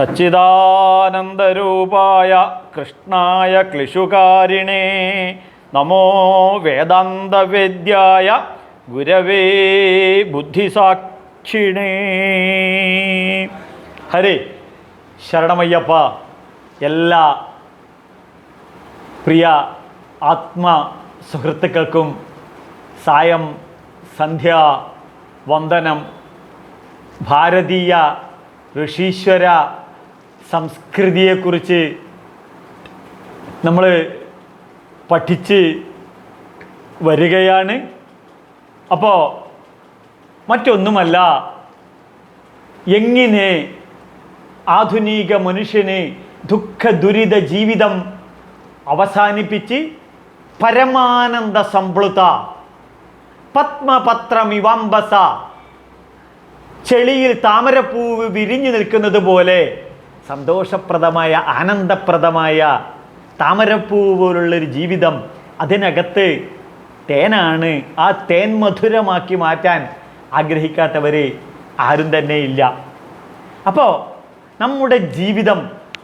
സച്ചിദാനന്ദരൂപായ കൃഷ്ണായ ക്ലിശുകാരിണേ നമോ വേദാന്തവേദ്യായ ഗുരവേ ബുദ്ധിസാക്ഷിണേ. ഹരേ ശരണമയ്യപ്പ എല്ലാ പ്രിയ ആത്മ സുഹൃത്തുക്കൾക്കും സായം സന്ധ്യ വന്ദനം. ഭാരതീയ ഋഷീശ്വര സംസ്കൃതിയെക്കുറിച്ച് നമ്മൾ പഠിച്ച് വരികയാണ്. അപ്പോൾ മറ്റൊന്നുമല്ല എങ്ങനെ ആധുനിക മനുഷ്യന് ദുഃഖ ദുരിത ജീവിതം അവസാനിപ്പിച്ച് പരമാനന്ദ സംപ്ലുത പത്മപത്രമിവംബസ ചെളിയിൽ താമരപ്പൂവ് വിരിഞ്ഞു നിൽക്കുന്നത് പോലെ സന്തോഷപ്രദമായ ആനന്ദപ്രദമായ താമരപ്പൂ പോലുള്ളൊരു ജീവിതം അതിനകത്ത് തേനാണ്. ആ തേൻ മധുരമാക്കി മാറ്റാൻ ആഗ്രഹിക്കാത്തവർ ആരും തന്നെ ഇല്ല അപ്പോൾ നമ്മുടെ ജീവിതം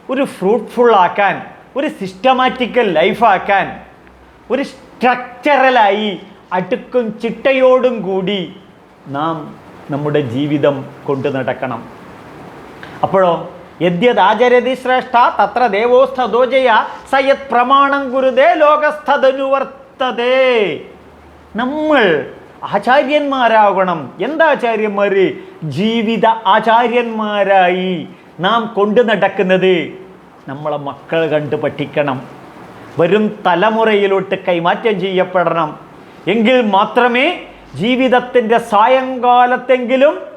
ഒരു ഫ്രൂട്ട്ഫുള്ളാക്കാൻ ഒരു സിസ്റ്റമാറ്റിക്കൽ ലൈഫാക്കാൻ ഒരു സ്ട്രക്ചറലായി അടുക്കും ചിട്ടയോടും കൂടി നാം നമ്മുടെ ജീവിതം കൊണ്ടു നടക്കണം. അപ്പോഴോ യദ്യദാചരതി ശ്രേഷ്ഠ തത്ര ദേവോസ്ഥതോജയ സയത് പ്രമാണം ഗുരുദേ ലോകസ്ഥതനുവർത്തതേ നമ്മൾ ആചാര്യന്മാരാകണം. എന്താചാര്യന്മാര്? ജീവിത ആചാര്യന്മാരായി നാം കൊണ്ടു നടക്കുന്നത് നമ്മളെ മക്കൾ കണ്ട് പഠിക്കണം. വരും തലമുറയിലോട്ട് കൈമാറ്റം ചെയ്യപ്പെടണം. എങ്കിൽ മാത്രമേ ജീവിതത്തിന്റെ സായങ്കാലത്തെങ്കിലും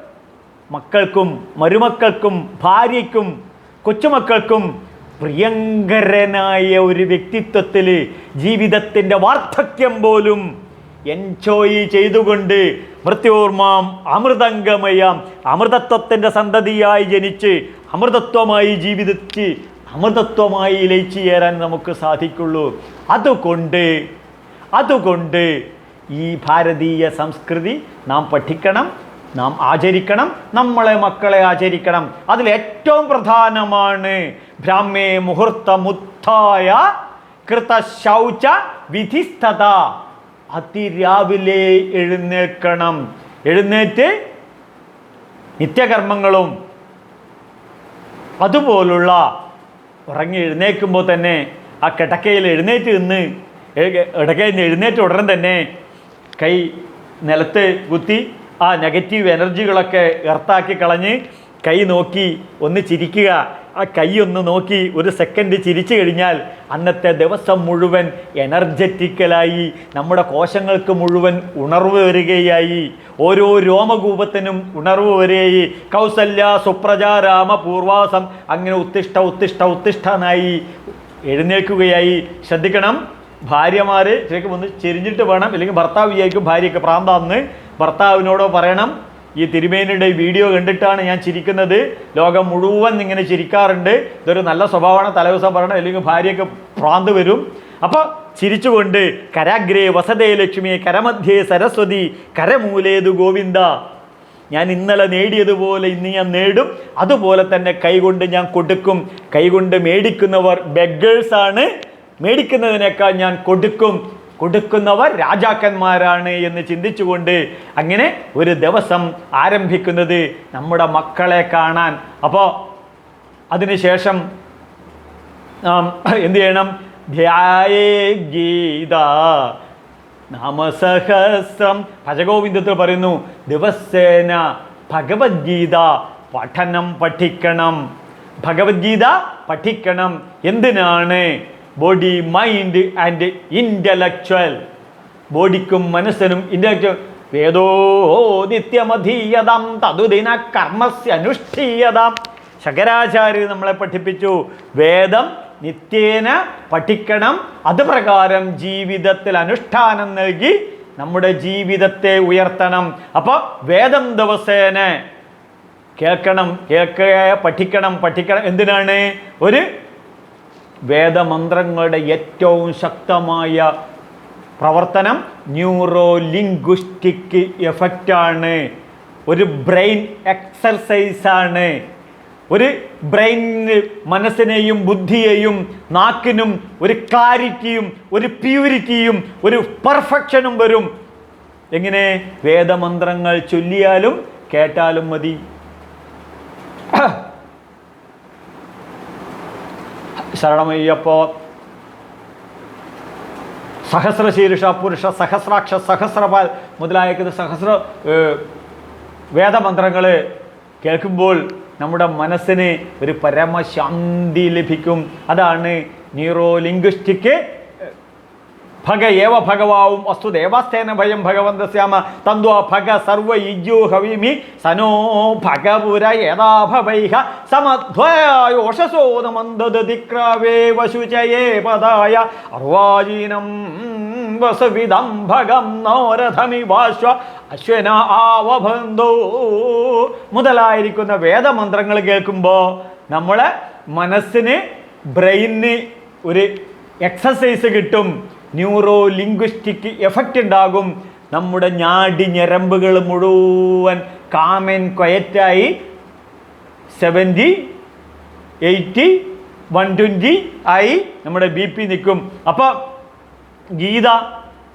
മക്കൾക്കും മരുമക്കൾക്കും ഭാര്യയ്ക്കും കൊച്ചുമക്കൾക്കും പ്രിയങ്കരനായ ഒരു വ്യക്തിത്വത്തിൽ ജീവിതത്തിന്റെ വാർദ്ധക്യം പോലും എൻജോയ് ചെയ്തുകൊണ്ട് മൃത്യോർമാം അമൃതംഗമയാം അമൃതത്വത്തിന്റെ സന്തതിയായി ജനിച്ച് അമൃതത്വമായി ജീവിതത്തിൽ അമൃതത്വമായി ലയിച്ചു ചേരാൻ നമുക്ക് സാധിക്കുള്ളൂ. അതുകൊണ്ട് അതുകൊണ്ട് ഈ ഭാരതീയ സംസ്കൃതി നാം പഠിക്കണം. നാം ആചരിക്കണം നമ്മളെ മക്കളെ ആചരിക്കണം. അതിൽ ഏറ്റവും പ്രധാനമാണ് ബ്രാഹ്മേ കൃത കൃതശൗച വിധിസ്ഥത. അതിരാവിലെ എഴുന്നേൽക്കണം. എഴുന്നേറ്റ് നിത്യകർമ്മങ്ങളും അതുപോലുള്ള ഉറങ്ങി എഴുന്നേൽക്കുമ്പോൾ തന്നെ ആ കിടക്കയിൽ എഴുന്നേറ്റ് നിന്ന് ഇടക്കയിൽ നിന്ന് എഴുന്നേറ്റ് ഉടനെ തന്നെ കൈ നിലത്ത് കുത്തി ആ നെഗറ്റീവ് എനർജികളൊക്കെ എർത്താക്കി കളഞ്ഞ് കൈ നോക്കി ഒന്ന് ചിരിക്കുക. ആ കൈ ഒന്ന് നോക്കി ഒരു സെക്കൻഡ് ചിരിച്ചു കഴിഞ്ഞാൽ അന്നത്തെ ദിവസം മുഴുവൻ എനർജറ്റിക്കലായി നമ്മുടെ കോശങ്ങൾക്ക് മുഴുവൻ ഉണർവ് വരികയായി. ഓരോ രോമകൂപത്തിനും ഉണർവ് വരികയായി. കൗസല്യ സുപ്രജ രാമ പൂർവാസം അങ്ങനെ ഉത്തിഷ്ഠ ഉത്തിഷ്ഠ ഉത്തിഷ്ഠനായി എഴുന്നേൽക്കുകയായി. ശ്രദ്ധിക്കണം. ഭാര്യമാർ ശരിക്കും ഒന്ന് ചെരിഞ്ഞിട്ട് വേണം. അല്ലെങ്കിൽ ഭർത്താവ് വിചാരിക്കും ഭാര്യയ്ക്ക് പ്രാന്താന്ന്. ഭർത്താവിനോടോ പറയണം. ഈ തിരുമേനിയുടെ വീഡിയോ കണ്ടിട്ടാണ് ഞാൻ ചിരിക്കുന്നത്. ലോകം മുഴുവൻ ഇങ്ങനെ ചിരിക്കാറുണ്ട്. ഇതൊരു നല്ല സ്വഭാവമാണ്. തലേദിവസം പറയണം. അല്ലെങ്കിൽ ഭാര്യയ്ക്ക് പ്രാന്ത് വരും. അപ്പോൾ ചിരിച്ചുകൊണ്ട് കരാഗ്രേ വസതേ ലക്ഷ്മിയെ കരമധ്യേ സരസ്വതി കരമൂലേതു ഗോവിന്ദ. ഞാൻ ഇന്നലെ നേടിയതുപോലെ ഇന്ന് ഞാൻ നേടും. അതുപോലെ തന്നെ കൈകൊണ്ട് ഞാൻ കൊടുക്കും. കൈകൊണ്ട് മേടിക്കുന്നവർ ബെഗേഴ്സാണ് മേടിക്കുന്നതിനേക്കാൾ ഞാൻ കൊടുക്കും. കൊടുക്കുന്നവർ രാജാക്കന്മാരാണ് എന്ന് ചിന്തിച്ചുകൊണ്ട് അങ്ങനെ ഒരു ദിവസം ആരംഭിക്കുന്നത് നമ്മുടെ മക്കളെ കാണാൻ. അപ്പോൾ അതിനുശേഷം എന്തു ചെയ്യണം? ധ്യായേ ഗീത നാമസഹസ്രം. ഭജഗോവിന്ദത്തിൽ പറയുന്നു ദിവസേന ഭഗവത്ഗീത പഠനം പഠിക്കണം. ഭഗവത്ഗീത പഠിക്കണം. എന്തിനാണ്? ബോഡി മൈൻഡ് ആൻഡ് ഇന്റലക്ച്വൽ ബോഡിക്കും മനസ്സിനും ഇന്റലക്ച്വൽ വേദോ നിത്യമധീയതാം തതുദിന കർമ്മസ്യ അനുഷ്ഠീയതാം ശങ്കരാചാര്യ നമ്മളെ പഠിപ്പിച്ചു. വേദം നിത്യേന പഠിക്കണം. അത് പ്രകാരം ജീവിതത്തിൽ അനുഷ്ഠാനം നൽകി നമ്മുടെ ജീവിതത്തെ ഉയർത്തണം. അപ്പോൾ വേദം ദിവസേന കേൾക്കണം കേൾക്കുക പഠിക്കണം പഠിക്കണം. എന്തിനാണ്? ഒരു വേദമന്ത്രങ്ങളുടെ ഏറ്റവും ശക്തമായ പ്രവർത്തനം ന്യൂറോ ലിംഗ്വിസ്റ്റിക് എഫക്റ്റാണ്. ഒരു ബ്രെയിൻ എക്സർസൈസാണ്. ഒരു ബ്രെയിനിന് മനസ്സിനെയും ബുദ്ധിയെയും നാക്കിനും ഒരു ക്ലാരിറ്റിയും ഒരു പ്യൂരിറ്റിയും ഒരു പെർഫെക്ഷനും വരും. എങ്ങനെ? വേദമന്ത്രങ്ങൾ ചൊല്ലിയാലും കേട്ടാലും മതി. ശരണമയ്യപ്പോ. സഹസ്രശീർഷ പുരുഷ സഹസ്രാക്ഷ സഹസ്രപാൽ മുതലായ സഹസ്ര വേദമന്ത്രങ്ങൾ കേൾക്കുമ്പോൾ നമ്മുടെ മനസ്സിന് ഒരു പരമശാന്തി ലഭിക്കും. അതാണ് ന്യൂറോ ലിംഗ്വിസ്റ്റിക് ഭഗ ഏവ ഭഗവാവും വസ്തു ദേവാസ്ഥേന ഭയം ഭഗവന്തസ്യാമ തന്ത്വ ഭഗ സർവ യുജോ ഹവിമി. സനോ ഭഗപുര യഥാഭവൈഹ സമധ്വയോഷസോ നമന്ദതിക്രാവേ വശുചയേ പദായ. അർവാചീനം വസവിദം ഭഗം നോരഥമിവാശ്വ അശ്വന ആവബന്ധോ മുതലായിരിക്കുന്ന വേദമന്ത്രങ്ങൾ കേൾക്കുമ്പോൾ നമ്മളെ മനസ്സിന് ബ്രെയിനിന് ഒരു എക്സസൈസ് കിട്ടും. ന്യൂറോ ലിംഗ്വിസ്റ്റിക് എഫക്റ്റ് ഉണ്ടാകും. നമ്മുടെ ഞാടി ഞരമ്പുകൾ മുഴുവൻ കാമൻ ക്വയറ്റായി സെവന്റി എയ്റ്റി വൺ ട്വന്റി ആയി നമ്മുടെ ബി പി നിൽക്കും. അപ്പോൾ ഗീത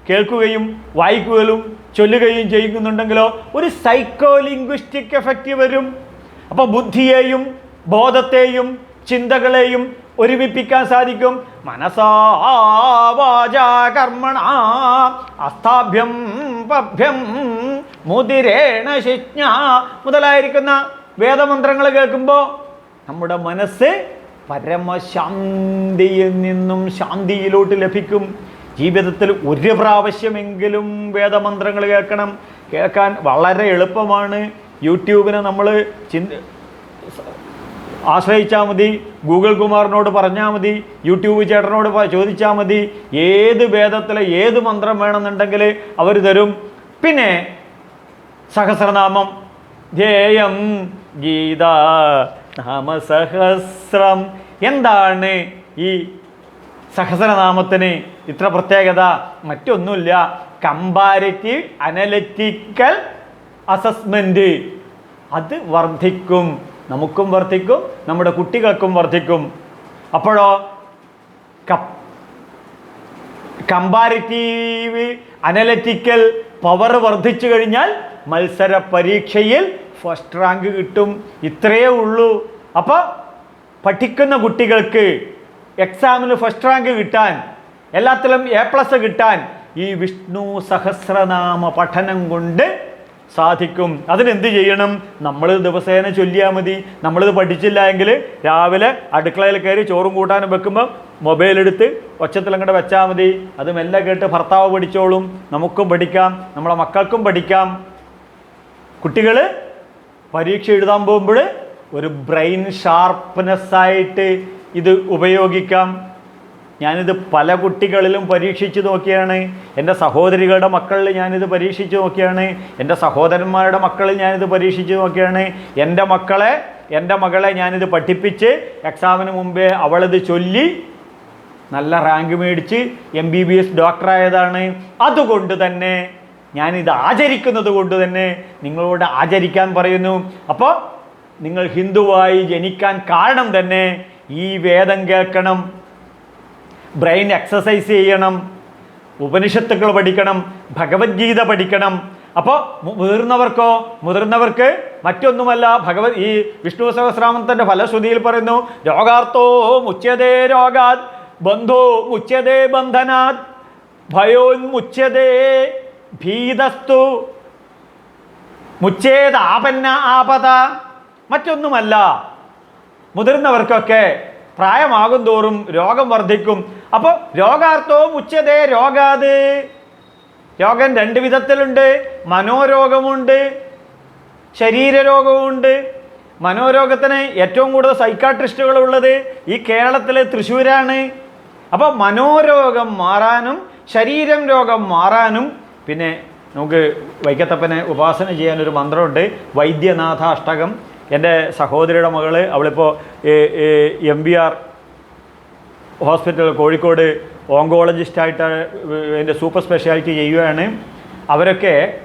കേൾക്കുകയും വായിക്കുകയും ചൊല്ലുകയും ചെയ്യുന്നുണ്ടെങ്കിലോ ഒരു സൈക്കോ ലിംഗ്വിസ്റ്റിക് എഫക്റ്റ് വരും. അപ്പോൾ ബുദ്ധിയെയും ബോധത്തെയും ചിന്തകളെയും ഒരുമിപ്പിക്കാൻ സാധിക്കും. മനസാ വാച കർമ്മണ അസ്ഥാഭ്യം പഭ്യം മുതിരേണ ശിജ്ഞ മുതലായിരിക്കുന്ന വേദമന്ത്രങ്ങൾ കേൾക്കുമ്പോൾ നമ്മുടെ മനസ്സ് പരമശാന്തിയിൽ നിന്നും ശാന്തിയിലോട്ട് ലഭിക്കും. ജീവിതത്തിൽ ഒരു പ്രാവശ്യമെങ്കിലും വേദമന്ത്രങ്ങൾ കേൾക്കണം. കേൾക്കാൻ വളരെ എളുപ്പമാണ്. യൂട്യൂബിനെ നമ്മൾ ചിന്ത ആശ്രയിച്ചാൽ മതി. ഗൂഗിൾ കുമാറിനോട് പറഞ്ഞാൽ മതി. യൂട്യൂബ് ചേട്ടനോട് ചോദിച്ചാൽ മതി. ഏത് വേദത്തിലെ ഏത് മന്ത്രം വേണമെന്നുണ്ടെങ്കിൽ അവർ തരും. പിന്നെ സഹസ്രനാമം. ധ്യേയം ഗീത നാമസഹസ്രം. എന്താണ് ഈ സഹസ്രനാമത്തിന് ഇത്ര പ്രത്യേകത? മറ്റൊന്നുമില്ല. കമ്പാരിറ്റീവ് അനലറ്റിക്കൽ അസസ്മെന്റ് അത് വർദ്ധിക്കും. നമുക്കും വർദ്ധിക്കും നമ്മുടെ കുട്ടികൾക്കും വർദ്ധിക്കും. അപ്പോഴോ കമ്പാരിറ്റീവ് അനലറ്റിക്കൽ പവർ വർദ്ധിച്ചു കഴിഞ്ഞാൽ മത്സര പരീക്ഷയിൽ ഫസ്റ്റ് റാങ്ക് കിട്ടും. ഇത്രയേ ഉള്ളൂ. അപ്പോൾ പഠിക്കുന്ന കുട്ടികൾക്ക് എക്സാമിന് ഫസ്റ്റ് റാങ്ക് കിട്ടാൻ എല്ലാത്തിലും എ പ്ലസ് കിട്ടാൻ ഈ വിഷ്ണു സഹസ്രനാമ പഠനം കൊണ്ട് സാധിക്കും. അതിനെന്ത് ചെയ്യണം? നമ്മൾ ദിവസേന ചൊല്ലിയാൽ മതി. നമ്മളിത് പഠിച്ചില്ല എങ്കിൽ രാവിലെ അടുക്കളയിൽ കയറി ചോറും കൂട്ടാനും വെക്കുമ്പോൾ മൊബൈൽ എടുത്ത് ഒച്ചത്തിലങ്ങോട്ട് വെച്ചാൽ മതി. അത് മെല്ലെ കേട്ട് ഭർത്താവ് പഠിച്ചോളും. നമുക്കും പഠിക്കാം. നമ്മളെ മക്കൾക്കും പഠിക്കാം. കുട്ടികൾ പരീക്ഷ എഴുതാൻ പോകുമ്പോൾ ഒരു ബ്രെയിൻ ഷാർപ്പ്നെസ് ആയിട്ട് ഇത് ഉപയോഗിക്കാം. ഞാനിത് പല കുട്ടികളിലും പരീക്ഷിച്ച് നോക്കിയാണ്. എന്റെ സഹോദരികളുടെ മക്കളിൽ ഞാനിത് പരീക്ഷിച്ച് നോക്കിയാണ്. എന്റെ സഹോദരന്മാരുടെ മക്കളിൽ ഞാനിത് പരീക്ഷിച്ച് നോക്കിയാണ്. എന്റെ മക്കളെ എന്റെ മകളെ ഞാനിത് പഠിപ്പിച്ച് എക്സാമിന് മുമ്പേ അവളിത് ചൊല്ലി നല്ല റാങ്ക് മേടിച്ച് എം ബി ബി എസ് ഡോക്ടറായതാണ് അതുകൊണ്ട് തന്നെ ഞാനിത് ആചരിക്കുന്നത് കൊണ്ട് തന്നെ നിങ്ങളോട് ആചരിക്കാൻ പറയുന്നു. അപ്പോൾ നിങ്ങൾ ഹിന്ദുവായി ജനിക്കാൻ കാരണം തന്നെ ഈ വേദം കേൾക്കണം. ബ്രെയിൻ എക്സസൈസ് ചെയ്യണം ഉപനിഷത്തുക്കൾ പഠിക്കണം ഭഗവത്ഗീത പഠിക്കണം. അപ്പോൾ മുതിർന്നവർക്കോ മുതിർന്നവർക്ക് മറ്റൊന്നുമല്ല ഭഗവത് ഈ വിഷ്ണു സഹസ്രാമത്തിന്റെ ഫലശ്രുതിയിൽ പറയുന്നു രോഗാർത്ഥോ മുച്യതേ രോഗാത് ബന്ധോ മുച്യതേ ബന്ധനാത് ഭയോന്മുച്യതേ ഭീതസ്തു മുച്ചേത് ആപന്ന ആപത. മറ്റൊന്നുമല്ല മുതിർന്നവർക്കൊക്കെ പ്രായമാകും തോറും രോഗം വർദ്ധിക്കും. അപ്പോൾ രോഗാർത്ഥവും ഉച്ചതേ രോഗാത്. രോഗം രണ്ട് വിധത്തിലുണ്ട്. മനോരോഗമുണ്ട് ശരീരരോഗവുമുണ്ട്. മനോരോഗത്തിന് ഏറ്റവും കൂടുതൽ സൈക്കാട്രിസ്റ്റുകൾ ഉള്ളത് ഈ കേരളത്തിലെ തൃശ്ശൂരാണ്. അപ്പോൾ മനോരോഗം മാറാനും ശരീരം രോഗം മാറാനും പിന്നെ നമുക്ക് വൈക്കത്തപ്പനെ ഉപാസന ചെയ്യാനൊരു മന്ത്രമുണ്ട്. വൈദ്യനാഥ അഷ്ടകം എന്റെ സഹോദരിയുടെ മകൾ അവളിപ്പോൾ M B R hospital Kozhikode ഓങ്കോളജിസ്റ്റായിട്ട് എന്റെ സൂപ്പർ സ്പെഷ്യാലിറ്റി ചെയ്യുകയാണ്. അവരൊക്കെ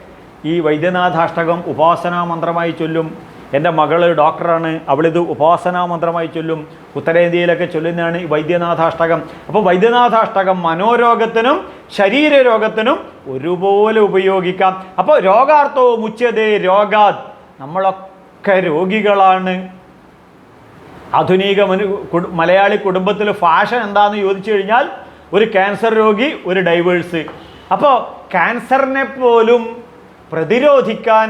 ഈ വൈദ്യനാഥാഷ്ടകം ഉപാസനാ മന്ത്രമായി ചൊല്ലും. എന്റെ മകൾ ഡോക്ടറാണ് അവളിത് ഉപാസനാ മന്ത്രമായി ചൊല്ലും. ഉത്തരേന്ത്യയിലൊക്കെ ചൊല്ലുന്നതാണ് ഈ വൈദ്യനാഥാഷ്ടകം. അപ്പോൾ വൈദ്യനാഥാഷ്ടകം മനോരോഗത്തിനും ശരീരരോഗത്തിനും ഒരുപോലെ ഉപയോഗിക്കാം. അപ്പോൾ രോഗാർത്ഥവും ഉച്ചതേ രോഗാത് നമ്മളൊക്കെ രോഗികളാണ്. ആധുനിക മനു മലയാളി കുടുംബത്തിൽ ഫാഷൻ എന്താന്ന് ചോദിച്ചു കഴിഞ്ഞാൽ ഒരു ക്യാൻസർ രോഗി ഒരു ഡൈവേഴ്സ് അപ്പോൾ ക്യാൻസറിനെ പോലും പ്രതിരോധിക്കാൻ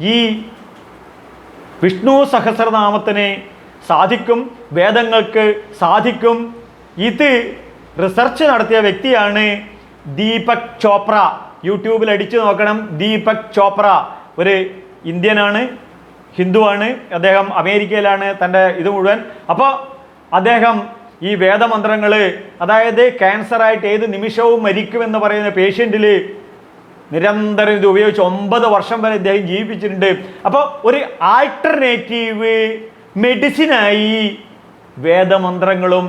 ഈ വിഷ്ണു സഹസ്രനാമത്തിന് സാധിക്കും വേദങ്ങൾക്ക് സാധിക്കും. ഇത് റിസർച്ച് നടത്തിയ വ്യക്തിയാണ് ദീപക് ചോപ്ര. യൂട്യൂബിൽ അടിച്ചു നോക്കണം. ദീപക് ചോപ്ര ഒരു ഇന്ത്യനാണ്. ഹിന്ദുവാണ് അദ്ദേഹം അമേരിക്കയിലാണ് തന്റെ ഇത് മുഴുവൻ. അപ്പോൾ അദ്ദേഹം ഈ വേദമന്ത്രങ്ങൾ അതായത് ക്യാൻസറായിട്ട് ഏത് നിമിഷവും മരിക്കുമെന്ന് പറയുന്ന പേഷ്യന്റിൽ നിരന്തരം ഇത് ഉപയോഗിച്ച് ഒമ്പത് വർഷം വരെ ഇദ്ദേഹം ജീവിപ്പിച്ചിട്ടുണ്ട് അപ്പോൾ ഒരു ആൾട്ടർനേറ്റീവ് മെഡിസിനായി വേദമന്ത്രങ്ങളും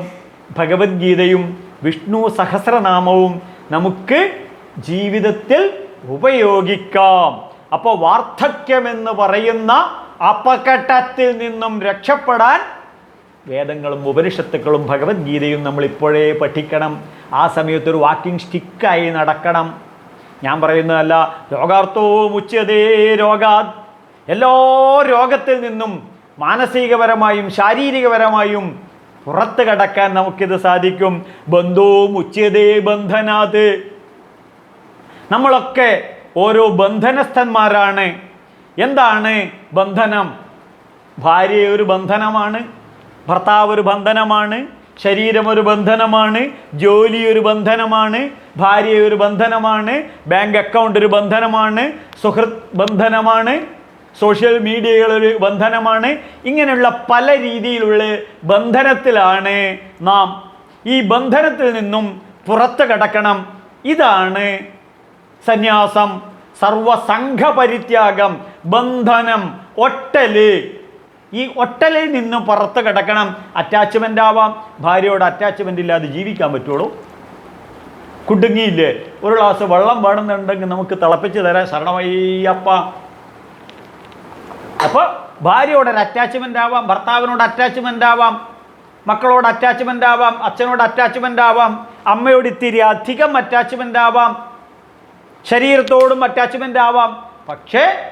ഭഗവത്ഗീതയും വിഷ്ണു സഹസ്രനാമവും നമുക്ക് ജീവിതത്തിൽ ഉപയോഗിക്കാം. അപ്പോൾ വാർദ്ധക്യമെന്ന് പറയുന്ന അപകടത്തിൽ നിന്നും രക്ഷപ്പെടാൻ വേദങ്ങളും ഉപനിഷത്തുക്കളും ഭഗവത്ഗീതയും നമ്മൾ ഇപ്പോഴേ പഠിക്കണം. ആ സമയത്തൊരു വാക്കിംഗ് സ്റ്റിക്കായി നടക്കണം. ഞാൻ പറയുന്നതല്ല രോഗാർത്ഥവും ഉച്ചതേ രോഗാ എല്ലാ രോഗത്തിൽ നിന്നും മാനസികപരമായും ശാരീരികപരമായും പുറത്ത് കടക്കാൻ നമുക്കിത് സാധിക്കും. ബന്ധവും ഉച്ചതേ ബന്ധനാത്. നമ്മളൊക്കെ ഓരോ ബന്ധനസ്ഥന്മാരാണ്. എന്താണ് ബന്ധനം? ഭാര്യ ഒരു ബന്ധനമാണ് ഭർത്താവ് ഒരു ബന്ധനമാണ് ശരീരം ഒരു ബന്ധനമാണ് ജോലി ഒരു ബന്ധനമാണ് ഭാര്യ ഒരു ബന്ധനമാണ് ബാങ്ക് അക്കൗണ്ട് ഒരു ബന്ധനമാണ് സുഹൃത്ത് ബന്ധനമാണ് സോഷ്യൽ മീഡിയകൾ ഒരു ബന്ധനമാണ്. ഇങ്ങനെയുള്ള പല രീതിയിലുള്ള ബന്ധനത്തിലാണ് നാം ഈ ബന്ധനത്തിൽ നിന്നും പുറത്ത് കടക്കണം. ഇതാണ് സന്യാസം. സർവസംഘ പരിത്യാഗം ബന്ധനം ഒട്ടൽ. ഈ ഒട്ടലിൽ നിന്ന് പുറത്ത് കിടക്കണം. അറ്റാച്ച്മെന്റ് ആവാം. ഭാര്യയോട് അറ്റാച്ച്മെന്റ് ഇല്ലാതെ ജീവിക്കാൻ പറ്റുള്ളൂ. കുടുങ്ങിയില്ലേ? ഒരു ഗ്ലാസ് വെള്ളം വേണമെന്നുണ്ടെങ്കിൽ നമുക്ക് തിളപ്പിച്ച് തരാൻ ശരണമയ്യപ്പ. അപ്പോൾ ഭാര്യയോട് ഒരു അറ്റാച്ച്മെന്റ് ആവാം ഭർത്താവിനോട് അറ്റാച്ച്മെന്റ് ആവാം മക്കളോട് അറ്റാച്ച്മെന്റ് ആവാം അച്ഛനോട് അറ്റാച്ച്മെന്റ് ആവാം അമ്മയോട് ഇത്തിരി അധികം അറ്റാച്ച്മെന്റ് ആവാം. ശരീരത്തോടും അറ്റാച്ച്മെന്റ് ആവാം. പക്ഷേ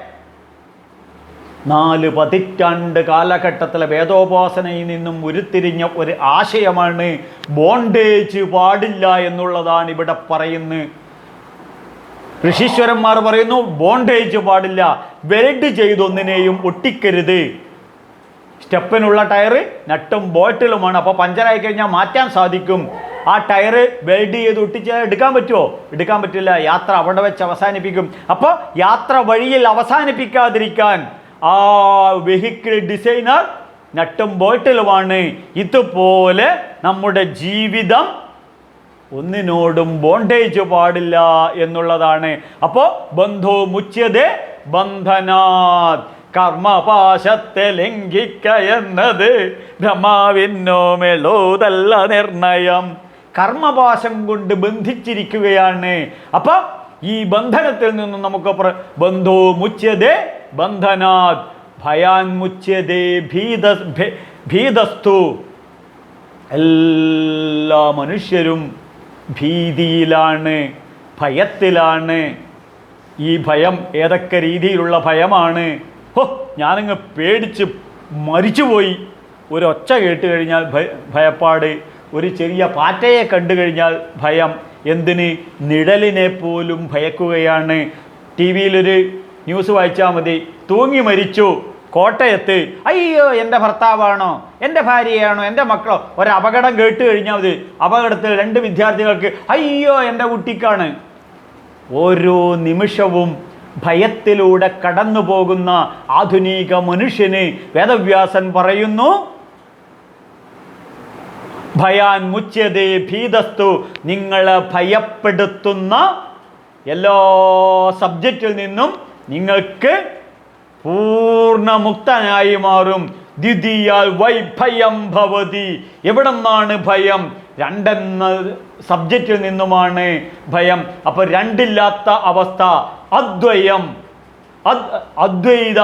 നാല് പതിറ്റാണ്ട് കാലഘട്ടത്തിലെ വേദോപാസനയിൽ നിന്നും ഉരുത്തിരിഞ്ഞ ഒരു ആശയമാണ് ബോണ്ടേജ് പാടില്ല എന്നുള്ളതാണ് ഇവിടെ പറയുന്നത്. ഋഷീശ്വരന്മാർ പറയുന്നു ബോണ്ടേജ് പാടില്ല. വെൽഡ് ചെയ്തൊന്നിനെയും ഒട്ടിക്കരുത്. സ്റ്റെപ്പിനുള്ള ടയർ നട്ടും ബോട്ടിലുമാണ്. അപ്പോൾ പഞ്ചറായി കഴിഞ്ഞാൽ മാറ്റാൻ സാധിക്കും. ആ ടയർ വെൽഡ് ചെയ്ത് ഒട്ടിച്ച് എടുക്കാൻ പറ്റുമോ? എടുക്കാൻ പറ്റില്ല. യാത്ര അവിടെ വെച്ച് അവസാനിപ്പിക്കും. അപ്പോൾ യാത്ര വഴിയിൽ അവസാനിപ്പിക്കാതിരിക്കാൻ ആ വെഹിക്കിൾ ഡിസൈനർ നട്ടും ബോട്ടിലുമാണ് ഇതുപോലെ നമ്മുടെ ജീവിതം ഒന്നിനോടും ബോണ്ടേജ് പാടില്ല എന്നുള്ളതാണ്. അപ്പോൾ ബന്ധു മുച്ചത് ബന്ധനാത് കർമ്മപാശത്തെ ലംഘിക്ക എന്നത് ബ്രഹ്മാവിനോ മെളോതല്ല നിർണയം. കർമ്മപാശം കൊണ്ട് ബന്ധിച്ചിരിക്കുകയാണ്. അപ്പൊ ഈ ബന്ധനത്തിൽ നിന്നും നമുക്ക് ബന്ധോ മുച്ചതേ ബന്ധനാത് ഭയാൻ മുച്യതേ ഭീത ഭീതസ്തു. എല്ലാ മനുഷ്യരും ഭീതിയിലാണ് ഭയത്തിലാണ്. ഈ ഭയം ഏതൊക്കെ രീതിയിലുള്ള ഭയമാണ്? ഹോ ഞാനങ്ങ് പേടിച്ച് മരിച്ചുപോയി. ഒരൊച്ച കേട്ട് കഴിഞ്ഞാൽ ഭയ ഭയപ്പാട്. ഒരു ചെറിയ പാറ്റയെ കണ്ടു കഴിഞ്ഞാൽ ഭയം. എന്തിന്? നിഴലിനെ പോലും ഭയക്കുകയാണ്. ടി വിയിലൊരു ന്യൂസ് വായിച്ചാൽ മതി. തൂങ്ങി മരിച്ചു. കോട്ടയത്ത് അയ്യോ എന്റെ ഭർത്താവാണോ? എന്റെ ഭാര്യയാണോ? എന്റെ മക്കളോ? ഒരു അപകടം കേട്ട് കഴിഞ്ഞാൽ മതി. അപകടത്തിൽ രണ്ട് വിദ്യാർത്ഥികൾക്ക് അയ്യോ എന്റെ കുട്ടിക്കാണ്. ഓരോ നിമിഷവും ഭയത്തിലൂടെ കടന്നു പോകുന്ന ആധുനിക മനുഷ്യന് വേദവ്യാസൻ പറയുന്നു ഭയാൻ മുച്ചതേ ഭീതസ്തു നിങ്ങളെ ഭയപ്പെടുത്തുന്ന എല്ലാ സബ്ജക്റ്റിൽ നിന്നും നിങ്ങൾക്ക് പൂർണമുക്തനായി മാറും. ദ്വിതീയാൽ വൈഭയം ഭവതി. എവിടെ നിന്നാണ് ഭയം? രണ്ടെന്ന സബ്ജക്റ്റിൽ നിന്നുമാണ് ഭയം. അപ്പോൾ രണ്ടില്ലാത്ത അവസ്ഥ അദ്വയം അദ്- അദ്വൈത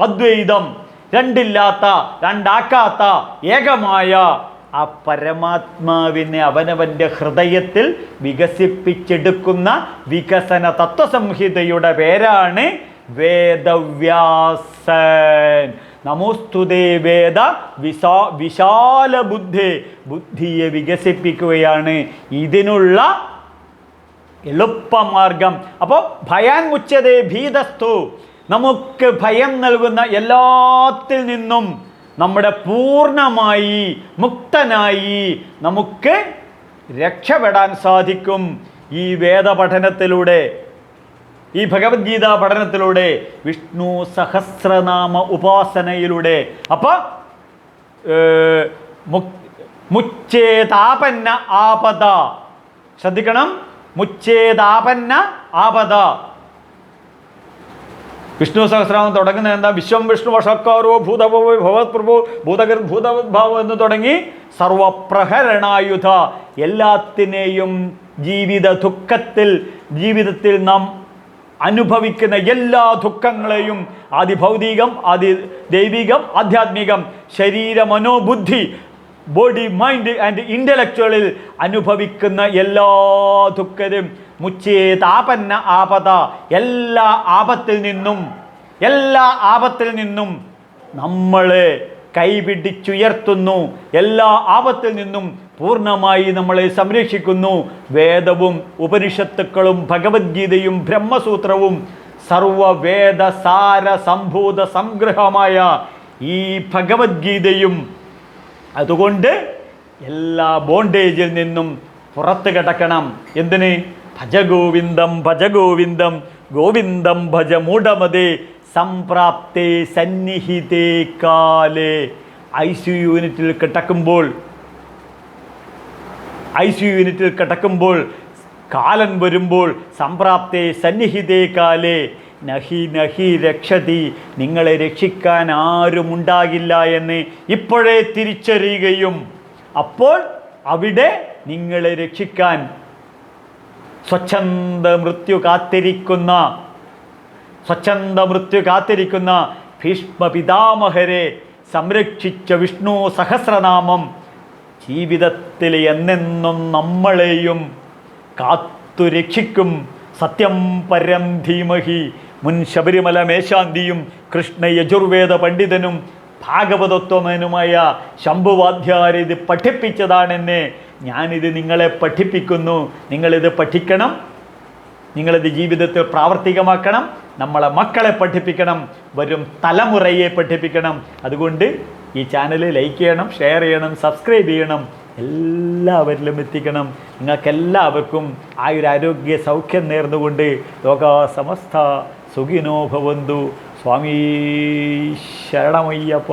അദ്വൈതം. രണ്ടില്ലാത്ത രണ്ടാക്കാത്ത ഏകമായ ആ പരമാത്മാവിനെ അവനവന്റെ ഹൃദയത്തിൽ വികസിപ്പിച്ചെടുക്കുന്ന വികസന തത്വസംഹിതയുടെ പേരാണ് വേദവ്യാസൻ. നമോസ്തുതേ വേദ വിശാ വിശാല ബുദ്ധി. ബുദ്ധിയെ വികസിപ്പിക്കുകയാണ്. ഇതിനുള്ള എളുപ്പമാർഗം. അപ്പോൾ ഭയാൻ മുച്ചതേ ഭീതസ്തു. നമുക്ക് ഭയം നൽകുന്ന എല്ലാത്തിൽ നിന്നും നമ്മുടെ പൂർണമായി മുക്തനായി നമുക്ക് രക്ഷപ്പെടാൻ സാധിക്കും ഈ വേദപഠനത്തിലൂടെ ഈ ഭഗവത്ഗീത പഠനത്തിലൂടെ വിഷ്ണു സഹസ്രനാമ ഉപാസനയിലൂടെ. അപ്പോൾ മുച്ചേതാപന്ന ആപദ. ശ്രദ്ധിക്കണം. മുച്ചേതാപന്ന ആപദ. വിഷ്ണു സഹസ്രനാമം തുടങ്ങുന്നത് എന്താ? വിശ്വം വിഷ്ണു വഷക്കാരോ ഭൂതഭവ ഭവത് പ്രഭു ഭൂതകർ ഭൂതഭാവം എന്ന് തുടങ്ങി സർവപ്രഹരണായുധ. എല്ലാത്തിനെയും ജീവിത ദുഃഖത്തിൽ ജീവിതത്തിൽ നാം അനുഭവിക്കുന്ന എല്ലാ ദുഃഖങ്ങളെയും ആദി ഭൗതികം ആദി ദൈവികം ആധ്യാത്മികം ശരീര മനോബുദ്ധി ബോഡി മൈൻഡ് ആൻഡ് ഇന്റലക്ച്വലിൽ അനുഭവിക്കുന്ന എല്ലാ ദുഃഖരും മുച്ചേതാപന്ന ആപത. എല്ലാ ആപത്തിൽ നിന്നും എല്ലാ ആപത്തിൽ നിന്നും നമ്മളെ കൈപിടിച്ചുയർത്തുന്നു. എല്ലാ ആപത്തിൽ നിന്നും പൂർണമായി നമ്മളെ സംരക്ഷിക്കുന്നു. വേദവും ഉപനിഷത്തുക്കളും ഭഗവത്ഗീതയും ബ്രഹ്മസൂത്രവും സർവവേദ സാര സംഭൂത സംഗ്രഹമായ ഈ ഭഗവത്ഗീതയും. അതുകൊണ്ട് എല്ലാ ബോണ്ടേജിൽ നിന്നും പുറത്ത് കിടക്കണം. എന്തിന്? ഭജഗോവിന്ദം ഭജഗോവിന്ദം ഗോവിന്ദം ഭജ മൂഢമതേ സംപ്രാപ്തേ സന്നിഹിതേ കാലേ. ഐ സി യൂണിറ്റിൽ കിടക്കുമ്പോൾ ഐ സി യൂണിറ്റിൽ കിടക്കുമ്പോൾ കാലൻ വരുമ്പോൾ സംപ്രാപ്തേ സന്നിഹിതേ കാലേ. നഹി നഹി രക്ഷതി നിങ്ങളെ രക്ഷിക്കാൻ ആരുമുണ്ടാകില്ല എന്ന് ഇപ്പോഴേ തിരിച്ചറിയുകയും അപ്പോൾ അവിടെ നിങ്ങളെ രക്ഷിക്കാൻ സ്വച്ഛന്ത മൃത്യു കാത്തിരിക്കുന്ന സ്വച്ഛന്ത മൃത്യു കാത്തിരിക്കുന്ന ഭീഷ്മ പിതാമഹരെ സംരക്ഷിച്ച വിഷ്ണു സഹസ്രനാമം ജീവിതത്തിൽ എന്നെന്നും നമ്മളെയും കാത്തു രക്ഷിക്കും. സത്യം പരം ധീമഹി മുൻ ശബരിമല മേശാന്തിയും കൃഷ്ണ യജുർവേദ പണ്ഡിതനും ഭാഗവതത്വമനുമായ ശംഭുവാദ്യാർ ഇത് പഠിപ്പിച്ചതാണെന്ന് ഞാനിത് നിങ്ങളെ പഠിപ്പിക്കുന്നു. നിങ്ങളിത് പഠിക്കണം. നിങ്ങളിത് ജീവിതത്തിൽ പ്രാവർത്തികമാക്കണം. നമ്മളെ മക്കളെ പഠിപ്പിക്കണം. വരും തലമുറയെ പഠിപ്പിക്കണം. അതുകൊണ്ട് ഈ ചാനൽ ലൈക്ക് ചെയ്യണം ഷെയർ ചെയ്യണം സബ്സ്ക്രൈബ് ചെയ്യണം. എല്ലാവരിലും എത്തിക്കണം. നിങ്ങൾക്കെല്ലാവർക്കും ആയുരാരോഗ്യ സൗഖ്യം നേർന്നുകൊണ്ട് ലോക സമസ്ത സുഖിനോ ഭവന്തു. സ്വാമി ശരണമയ്യപ്പ